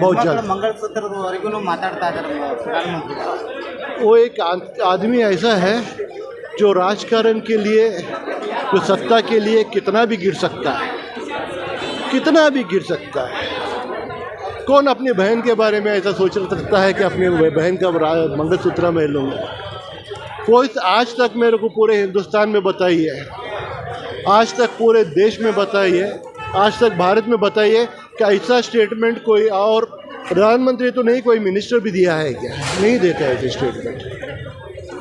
बहुत जल्द मंगलसूत्र वो एक आदमी ऐसा है जो राजकारण के लिए जो सत्ता के लिए कितना भी गिर सकता है कितना भी गिर सकता है। कौन अपनी बहन के बारे में ऐसा सोच सकता है कि अपने बहन का मंगलसूत्र मैं लूँगा कोई आज तक मेरे को पूरे हिंदुस्तान में बताइए आज तक पूरे देश में बताइए आज तक भारत में बताई है कि ऐसा स्टेटमेंट कोई और प्रधानमंत्री तो नहीं कोई मिनिस्टर भी दिया है क्या नहीं देता है ऐसे स्टेटमेंट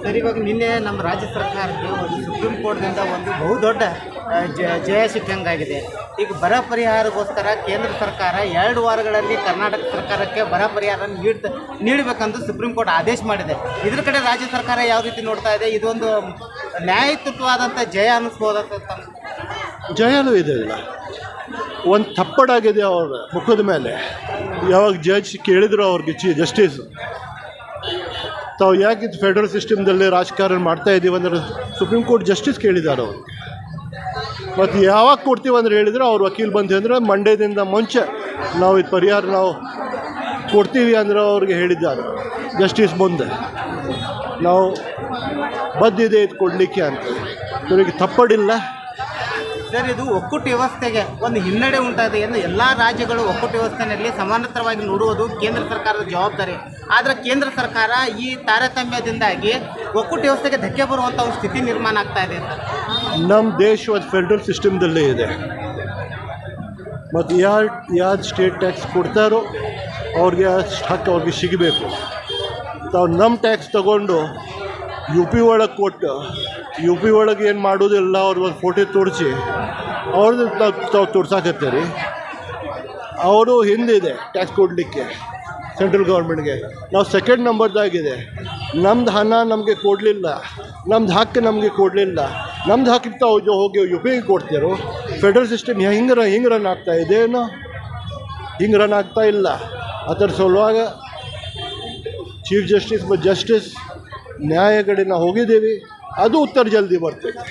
ಸರ್ ಇವಾಗ ನಿನ್ನೆ ನಮ್ಮ ರಾಜ್ಯ ಸರ್ಕಾರಕ್ಕೆ ಒಂದು ಸುಪ್ರೀಂ ಕೋರ್ಟ್ನಿಂದ ಒಂದು ಬಹುದೊಡ್ಡ ಆ, ಜ- ಜಯ ಸಿಕ್ಕಂಗಾಗಿದೆ ಈಗ ಬರ ಪರಿಹಾರಕ್ಕೋಸ್ಕರ ಕೇಂದ್ರ ಸರ್ಕಾರ ಎರಡು ವಾರಗಳಲ್ಲಿ ಕರ್ನಾಟಕ ಸರ್ಕಾರಕ್ಕೆ ಬರ ಪರಿಹಾರ ನೀಡ್ತ ನೀಡಬೇಕಂತ ಸುಪ್ರೀಂ ಕೋರ್ಟ್ ಆದೇಶ ಮಾಡಿದೆ ಇದ್ರ ಕಡೆ ರಾಜ್ಯ ಸರ್ಕಾರ ಯಾವ ರೀತಿ ನೋಡ್ತಾ ಇದೆ ಇದೊಂದು ನ್ಯಾಯಯುತವಾದಂಥ ಜಯ ಅನ್ನಿಸ್ಬೋದಂತ ತಮ್ಮ ಜಯನೂ ಇದೆ ಇಲ್ಲ ಒಂದು ತಪ್ಪಡಾಗಿದೆ ಅವ್ರ ಮುಖದ ಮೇಲೆ. ಯಾವಾಗ ಜಡ್ಜ್ ಕೇಳಿದ್ರು ಅವ್ರಿಗೆ ಚಿ ಜಸ್ಟಿಸ್ ತಾವು ಯಾಕೆ ಇದು ಫೆಡರಲ್ ಸಿಸ್ಟಮ್ದಲ್ಲಿ ರಾಜಕಾರಣ ಮಾಡ್ತಾ ಇದ್ದೀವಿ ಅಂದ್ರೆ ಸುಪ್ರೀಂ ಕೋರ್ಟ್ ಜಸ್ಟಿಸ್ ಕೇಳಿದ್ದಾರೆ ಅವರು. ಮತ್ತು ಯಾವಾಗ ಕೊಡ್ತೀವಿ ಅಂದ್ರೆ ಹೇಳಿದ್ರೆ ಅವ್ರ ವಕೀಲ್ ಬಂದು ಅಂದ್ರೆ ಮಂಡ್ಯದಿಂದ ಮುಂಚೆ ನಾವು ಇದು ಪರಿಹಾರ ನಾವು ಕೊಡ್ತೀವಿ ಅಂದ್ರೆ ಅವ್ರಿಗೆ ಹೇಳಿದ್ದಾರೆ ಜಸ್ಟಿಸ್ ಮುಂದೆ ನಾವು ಬದ್ದಿದೆ ಇದು ಕೊಡಲಿಕ್ಕೆ ಅಂತ. ಇವರಿಗೆ ತಪ್ಪಡಿಲ್ಲ ಸರ್, ಇದು ಒಕ್ಕೂಟ ವ್ಯವಸ್ಥೆಗೆ ಒಂದು ಹಿನ್ನಡೆ ಉಂಟಾಗಿದೆ ಎಂದು ಎಲ್ಲ ರಾಜ್ಯಗಳು ಒಕ್ಕೂಟ ವ್ಯವಸ್ಥೆಯಲ್ಲಿ ಸಮಾನತರವಾಗಿ ನೋಡುವುದು ಕೇಂದ್ರ ಸರ್ಕಾರದ ಜವಾಬ್ದಾರಿ. ಆದರೆ ಕೇಂದ್ರ ಸರ್ಕಾರ ಈ ತಾರತಮ್ಯದಿಂದಾಗಿ ಒಕ್ಕೂಟ ವ್ಯವಸ್ಥೆಗೆ ಧಕ್ಕೆ ಬರುವಂಥ ಒಂದು ಸ್ಥಿತಿ ನಿರ್ಮಾಣ ಆಗ್ತಾ ಇದೆ ನಮ್ಮ ದೇಶ ಒಂದು ಫೆಡ್ರಲ್ ಸಿಸ್ಟಮ್ದಲ್ಲೇ ಇದೆ. ಮತ್ತು ಯಾರು ಯಾರು ಸ್ಟೇಟ್ ಟ್ಯಾಕ್ಸ್ ಕೊಡ್ತಾರೋ ಅವ್ರಿಗೆ ಹಕ್ಕು ಅವ್ರಿಗೆ ಸಿಗಬೇಕು. ತಾವು ನಮ್ಮ ಟ್ಯಾಕ್ಸ್ ತಗೊಂಡು ಯು ಪಿ ಒಳಗೆ ಕೊಟ್ಟು, ಯು ಪಿ ಒಳಗೆ ಏನು ಮಾಡೋದಿಲ್ಲ ಅವ್ರಿಗೆ ಒಂದು ಫೋಟೋ ತೋರಿಸಿ ಅವ್ರದ್ದು ತಾವು ತೋರ್ಸಾಕತ್ತೆ ರೀ ಅವರು ಹಿಂದಿದೆ ಟ್ಯಾಕ್ಸ್ ಕೊಡಲಿಕ್ಕೆ ಸೆಂಟ್ರಲ್ ಗೌರ್ಮೆಂಟ್ಗೆ ನಾವು ಸೆಕೆಂಡ್ ನಂಬರ್ದಾಗಿದೆ ನಮ್ದು ಹಣ ನಮಗೆ ಕೊಡಲಿಲ್ಲ. ನಮ್ದು ಹಕ್ಕು ನಮಗೆ ಕೊಡಲಿಲ್ಲ. ನಮ್ದು ಜೊ- ಹೋಗಿ ಯು ಪಿ ಕೊಡ್ತೀರೋ. ಫೆಡರಲ್ ಸಿಸ್ಟಮ್ ಹಿಂಗೆ ರನ್ ಹಿಂಗೆ ರನ್ ಆಗ್ತಾ ಇದೇನು ಹಿಂಗೆ ರನ್ ಆಗ್ತಾ ಇಲ್ಲ. ಅದರ ಸಲುವಾಗ ಚೀಫ್ ಜಸ್ಟಿಸ್ ಜಸ್ಟಿಸ್ ನ್ಯಾಯ ಕಡೆ ನಾವು ಹೋಗಿದ್ದೀವಿ ಅದು ಉತ್ತರ ಜಲ್ದಿ ಬರ್ತೈತೆ